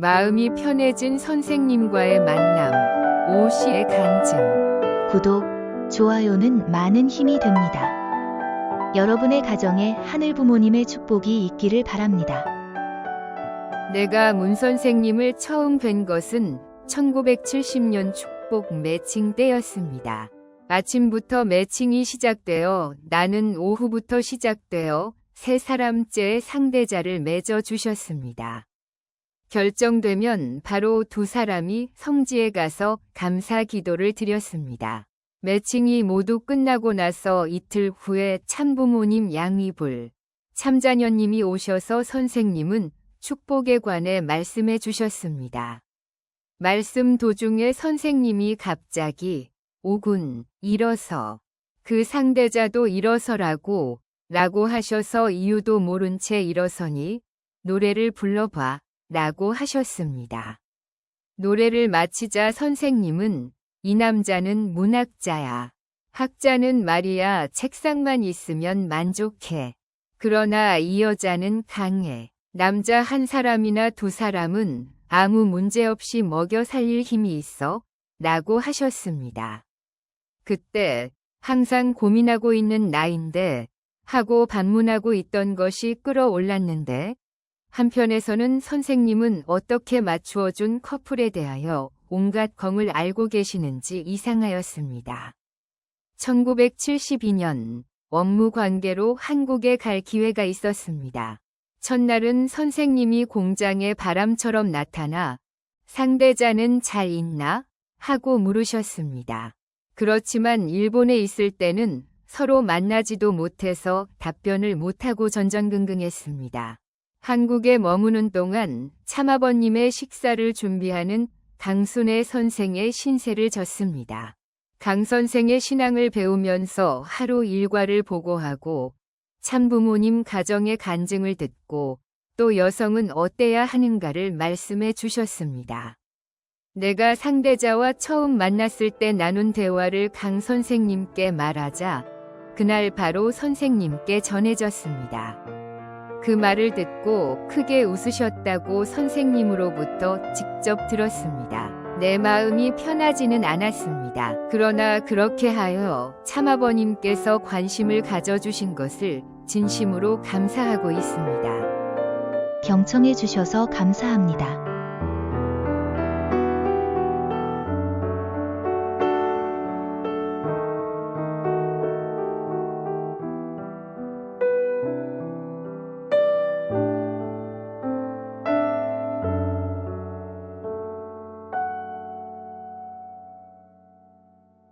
마음이 편해진 선생님과의 만남, 오 씨의 간증. 구독, 좋아요는 많은 힘이 됩니다. 여러분의 가정에 하늘 부모님의 축복이 있기를 바랍니다. 내가 문 선생님을 처음 뵌 것은 1970년 축복 매칭 때였습니다. 아침부터 매칭이 시작되어 나는 오후부터 시작되어 세 사람째의 상대자를 맺어 주셨습니다. 결정되면 바로 두 사람이 성지에 가서 감사 기도를 드렸습니다. 매칭이 모두 끝나고 나서 이틀 후에 참부모님 양이불, 참자녀님이 오셔서 선생님은 축복에 관해 말씀해 주셨습니다. 말씀 도중에 선생님이 갑자기 오군 일어서 그 상대자도 일어서라고 라고 하셔서 이유도 모른 채 일어서니 노래를 불러봐 라고 하셨습니다. 노래를 마치자 선생님은 이 남자는 문학자야. 학자는 말이야 책상만 있으면 만족해. 그러나 이 여자는 강해. 남자 한 사람이나 두 사람은 아무 문제 없이 먹여 살릴 힘이 있어. 라고 하셨습니다. 그때 항상 고민하고 있는 나인데 하고 반문하고 있던 것이 끌어올랐는데 한편에서는 선생님은 어떻게 맞추어준 커플에 대하여 온갖 검을 알고 계시는지 이상하였습니다. 1972년 업무 관계로 한국에 갈 기회가 있었습니다. 첫날은 선생님이 공장에 바람처럼 나타나 상대자는 잘 있나? 하고 물으셨습니다. 그렇지만 일본에 있을 때는 서로 만나지도 못해서 답변을 못하고 전전긍긍했습니다. 한국에 머무는 동안 참아버님의 식사를 준비하는 강순애 선생의 신세를 졌습니다. 강 선생의 신앙을 배우면서 하루 일과를 보고하고 참부모님 가정의 간증을 듣고 또 여성은 어때야 하는가를 말씀해 주셨습니다. 내가 상대자와 처음 만났을 때 나눈 대화를 강 선생님께 말하자 그날 바로 선생님께 전해졌습니다. 그 말을 듣고 크게 웃으셨다고 선생님으로부터 직접 들었습니다. 내 마음이 편하지는 않았습니다. 그러나 그렇게 하여 참아버님께서 관심을 가져주신 것을 진심으로 감사하고 있습니다. 경청해 주셔서 감사합니다.